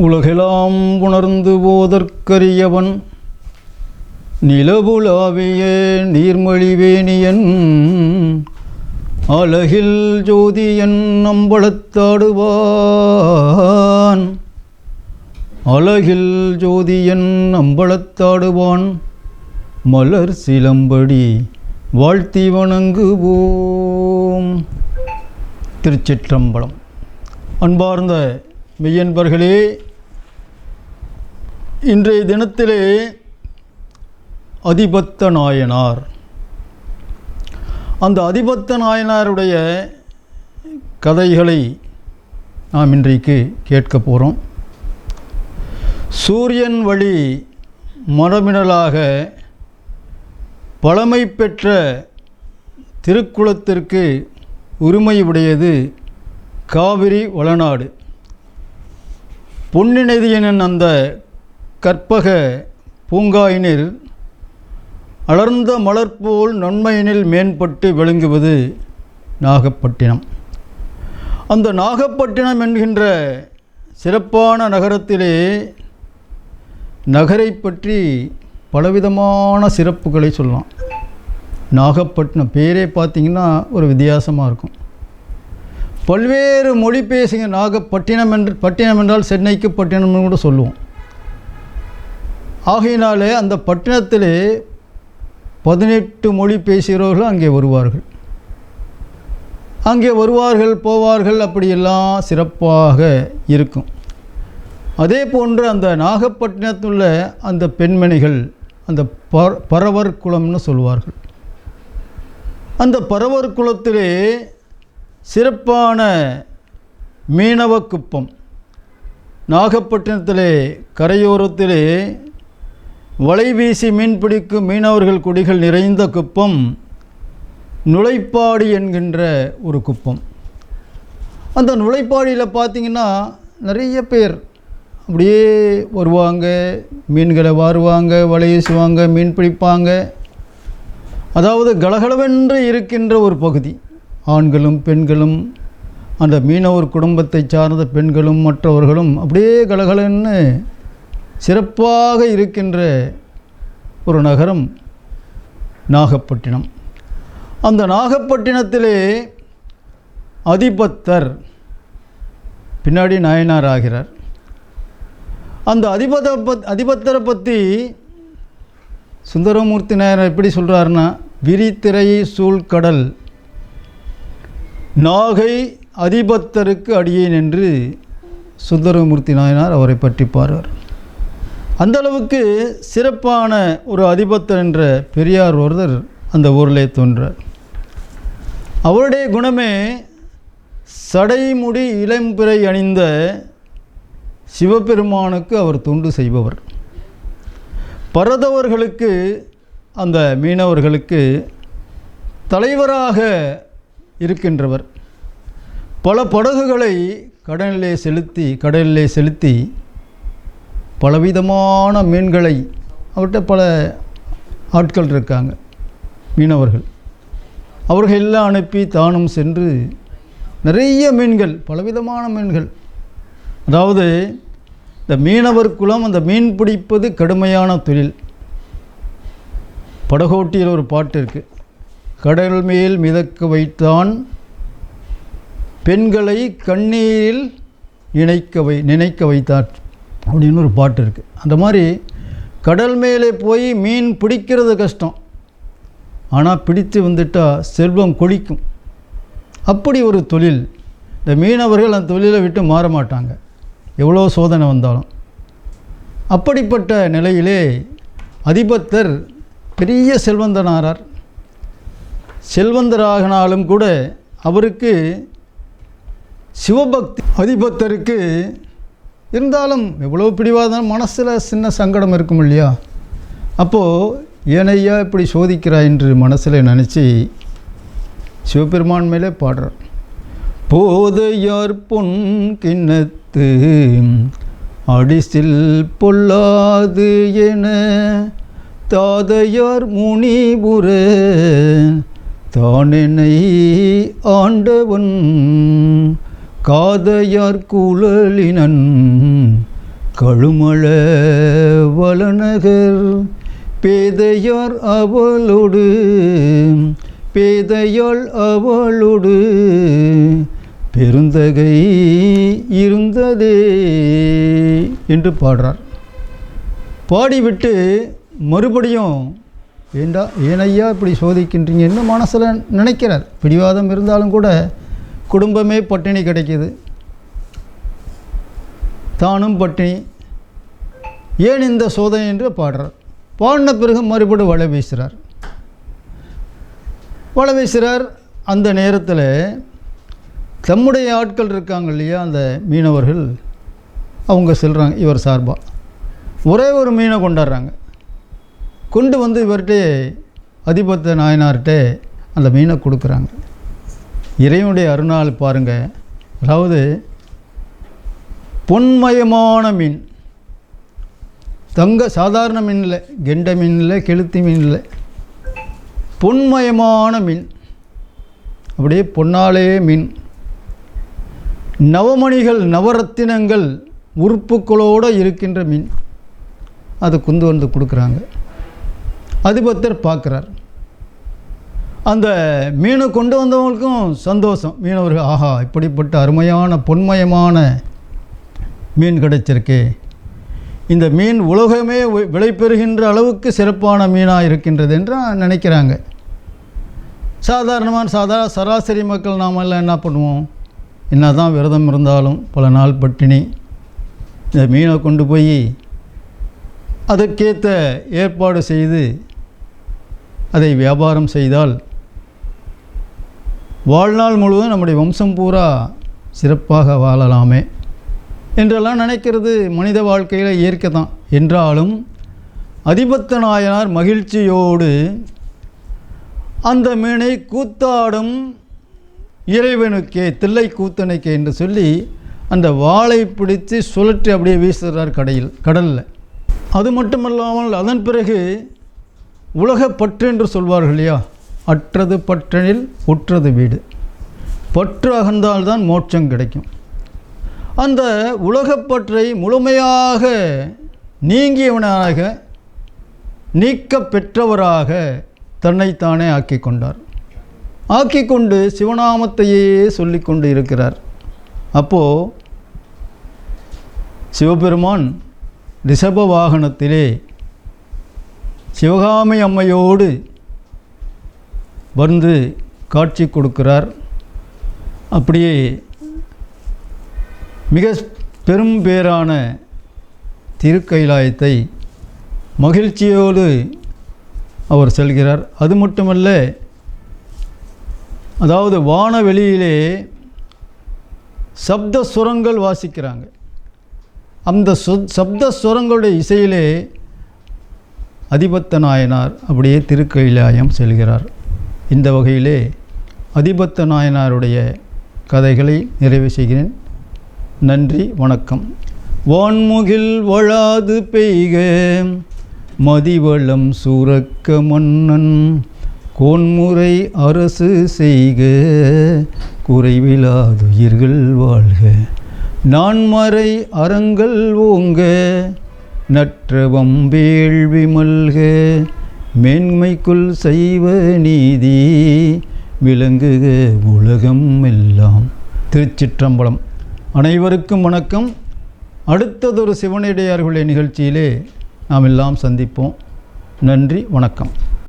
உலகெலாம் உணர்ந்து போதற்கரியவன் நிலவுலாவிய நீர்மொழிவேணியன் அழகில் ஜோதியன் அம்பலத்தாடுவான். அழகில் ஜோதியன் அம்பலத்தாடுவான் மலர் சிலம்படி வாழ்த்தி வணங்குவோம். திருச்சிற்றம்பலம். அன்பார்ந்த மெய்யன்பர்களே இன்றைய தினத்திலே அதிபத்த நாயனார் அந்த அதிபத்த நாயனாருடைய கதைகளை நாம் இன்றைக்கு கேட்க போகிறோம் சூரியன் வழி மரமிடலாக பழமை பெற்ற திருக்குளத்திற்கு உரிமை உடையது காவிரி வளநாடு. பொன்னினதியனின் அந்த கற்பக பூங்காயினில் அலர்ந்த மலர்போல் நன்மையினில் மேம்பட்டு விளங்குவது நாகப்பட்டினம். அந்த நாகப்பட்டினம் என்கின்ற சிறப்பான நகரத்திலே நகரை பற்றி பலவிதமான சிறப்புகளை சொல்லலாம். நாகப்பட்டினம் பேரே பார்த்திங்கன்னா ஒரு வித்தியாசமாக இருக்கும். பல்வேறு மொழி பேசுங்க நாகப்பட்டினம் என்று பட்டினம் என்றால் சென்னைக்கு பட்டினம்னு கூட சொல்லுவோம். ஆகையினாலே அந்த பட்டினத்திலே பதினெட்டு மொழி பேசுகிறவர்கள் அங்கே வருவார்கள். அங்கே வருவார்கள் போவார்கள் அப்படியெல்லாம் சிறப்பாக இருக்கும். அதே போன்று அந்த நாகப்பட்டினத்துள்ள அந்த பெண்மணிகள் அந்த ப பறவர் குலம்னு சொல்வார்கள் அந்த பரவர் குலத்திலே சிறப்பான மீனவ குப்பம் நாகப்பட்டினத்திலே கரையோரத்திலே வலை வீசி மீன் பிடிக்கும் மீனவர்கள் குடிகள் நிறைந்த குப்பம் நுழைப்பாடி என்கின்ற ஒரு குப்பம். அந்த நுழைப்பாடியில் பார்த்திங்கன்னா நிறைய பேர் அப்படியே வருவாங்க மீன்களை வாருவாங்க வலை வீசுவாங்க மீன் பிடிப்பாங்க. அதாவது கலகலவென்று இருக்கின்ற ஒரு பகுதி. ஆண்களும் பெண்களும் அந்த மீனவர் குடும்பத்தை சார்ந்த பெண்களும் மற்றவர்களும் அப்படியே கலகலன்னு சிறப்பாக இருக்கின்ற ஒரு நகரம் நாகப்பட்டினம். அந்த நாகப்பட்டினத்திலே அதிபத்தர் பின்னாடி நாயனார் ஆகிறார். அந்த அதிபத பத் அதிபத்தரை பற்றி சுந்தரமூர்த்தி நாயனார் எப்படி சொல்கிறாருன்னா விரித்திரையை சூழ்கடல் நாகை அதிபத்தருக்கு அடியேன் என்று சுந்தரமூர்த்தி நாயனார் அவரை பற்றி பாருவார் அந்தளவுக்கு சிறப்பான ஒரு அதிபத்தர் என்ற பெரியார் ஒருவர் அந்த ஊரிலே தோன்றார். அவருடைய குணமே சடைமுடி இளம்பிறை அணிந்த சிவபெருமானுக்கு அவர் தொண்டு செய்பவர். பரதவர்களுக்கு அந்த மீனவர்களுக்கு தலைவராக இருக்கின்றவர். பல படகுகளை கடலிலே செலுத்தி கடலிலே செலுத்தி பலவிதமான மீன்களை அவர்கிட்ட பல ஆட்கள் இருக்காங்க. மீனவர்கள். அவர்கள் எல்லாம் அனுப்பி தானும் சென்று நிறைய மீன்கள் பலவிதமான மீன்கள். அதாவது இந்த மீனவர் குலம் அந்த மீன் பிடிப்பது கடுமையான தொழில். படகோட்டியில் ஒரு பாட்டு இருக்குது கடல் மேல் மிதக்க வைத்தான் பெண்களை கண்ணீரில் இணைக்க வை நினைக்க வைத்தார். அப்படின்னு ஒரு பாட்டு இருக்குது அந்த மாதிரி கடல் மேலே போய் மீன் பிடிக்கிறது கஷ்டம். ஆனால் பிடித்து வந்துட்டால் செல்வம் கொளிக்கும் அப்படி ஒரு தொழில். இந்த மீனவர்கள் அந்த தொழிலை விட்டு மாற மாட்டாங்க. எவ்வளோ சோதனை வந்தாலும். அப்படிப்பட்ட நிலையிலே அதிபத்தர் பெரிய செல்வந்தனாரார். செல்வந்தராகினாலும் கூட அவருக்கு சிவபக்தி அதிபத்தருக்கு இருந்தாலும் எவ்வளோ பிடிவாதம் மனசில் சின்ன சங்கடம் இருக்கும் இல்லையா? அப்போது ஏனையா இப்படி சோதிக்கிறாய் என்று மனசில் நினச்சி சிவபெருமான் மேலே பாடுறான். போதையார் பொன் கிண்ணத்து அடிசில் பொல்லாது என தாதையார் முனிபுர தானெனை ஆண்டவன் காதையார் குழலினன் கழுமள வளநகர் பேதையார் அவளோடு பேதையாள் அவளோடு பெருந்தகை இருந்ததே என்று பாடுறார். பாடிவிட்டு மறுபடியும் ஏண்டா ஏனையா இப்படி சோதிக்கின்றீங்கன்னு மனசில் நினைக்கிறார். பிடிவாதம் இருந்தாலும் கூட குடும்பமே பட்டினி கிடைக்கிது. தானும் பட்டினி. ஏன் இந்த சோதனை என்று பாடுறார். பாடின பிறகு மறுபடியும் வலை வீசுகிறார் வலை வீசுகிறார் அந்த நேரத்தில் தம்முடைய ஆட்கள் இருக்காங்க இல்லையா அந்த மீனவர்கள் அவங்க செல்கிறாங்க இவர் சார்பாக ஒரே ஒரு மீனை கொண்டாடுறாங்க. கொண்டு வந்து இவர்கிட்ட அதிபத்த நாயனார்கிட்ட அந்த மீனை கொடுக்குறாங்க. இறைவனுடைய அருணால் பாருங்கள் அதாவது பொன்மயமான மீன். தங்க சாதாரண மீன் இல்லை கெண்டை மீன் இல்லை கெளுத்தி மீன் இல்லை பொன்மயமான மீன். அப்படியே பொன்னாலே மீன். நவமணிகள் நவரத்தினங்கள் உறுப்புகளோடு இருக்கின்ற மீன். அதை குந்து வந்து கொடுக்குறாங்க. அதிபத்தர் பார்க்குறார். அந்த மீனை கொண்டு வந்தவங்களுக்கும் சந்தோஷம். மீனவர்கள் ஆஹா இப்படிப்பட்ட அருமையான பொன்மயமான மீன் கிடைச்சிருக்கே. இந்த மீன் உலகமே விலை பெறுகின்ற அளவுக்கு சிறப்பான மீனாக இருக்கின்றது என்று நினைக்கிறாங்க. சாதாரணமான சாதா சராசரி மக்கள் நாம் எல்லாம் என்ன பண்ணுவோம்? என்ன தான் விரதம் இருந்தாலும் பல நாள் பட்டினி இந்த மீனை கொண்டு போய் அதற்கேற்ற ஏற்பாடு செய்து அதை வியாபாரம் செய்தால் வாழ்நாள் முழுவதும் நம்முடைய வம்சம் பூரா சிறப்பாக வாழலாமே என்றெல்லாம் நினைக்கிறது மனித வாழ்க்கையில் இயற்கை தான் என்றாலும் அதிபத்த நாயனார் மகிழ்ச்சியோடு அந்த மீனை கூத்தாடும் இறைவனுக்கே தில்லை கூத்தனுக்கே என்று சொல்லி அந்த வாளை பிடித்து சுழற்றி அப்படியே வீசுகிறார் கடையில் கடலில். அது மட்டுமல்லாமல் அதன் பிறகு உலகப்பற்று பற்று என்று சொல்வார்கள் இல்லையா? அற்றது பற்றனில் உற்றது வீடு. பற்று அகந்தால்தான் மோட்சம் கிடைக்கும். அந்த உலகப்பற்றை முழுமையாக நீங்கியவனாக நீக்க பெற்றவராக தன்னைத்தானே ஆக்கி கொண்டார். ஆக்கி கொண்டு சிவநாமத்தையே சொல்லிக்கொண்டு இருக்கிறார். அப்போது சிவபெருமான் ரிஷப வாகனத்திலே சிவகாமி அம்மையோடு வந்து காட்சி கொடுக்கிறார். அப்படியே மிக பெரும் பேரான திருக்கைலாயத்தை மகிழ்ச்சியோடு அவர் செல்கிறார். அது மட்டுமல்ல அதாவது வானவெளியிலே சப்த சுரங்கள் வாசிக்கிறாங்க. அந்த சொ சப்த சுரங்களுடைய இசையிலே அதிபத்த நாயனார் அப்படியே திருக்கைலாயம் செல்கிறார். இந்த வகையிலே அதிபத்த நாயனாருடைய கதைகளை நிறைவு செய்கிறேன். நன்றி வணக்கம். வான்முகில் வழாது பெய்க மதிவளம் சூரக்க மன்னன் கோன்முறை அரசு செய்க குறைவிலாதுயிர்கள் வாழ்க. நான்மறை அறங்கள் ஓங்க நற்றவம் வேள்வி மல்க மேன்மைக்குள் செய்வ நீதி விளங்குக உலகம் எல்லாம். திருச்சிற்றம்பலம். அனைவருக்கும் வணக்கம். அடுத்ததொரு சிவனடியார்களுடைய நிகழ்ச்சியிலே நாம் எல்லாம் சந்திப்போம். நன்றி வணக்கம்.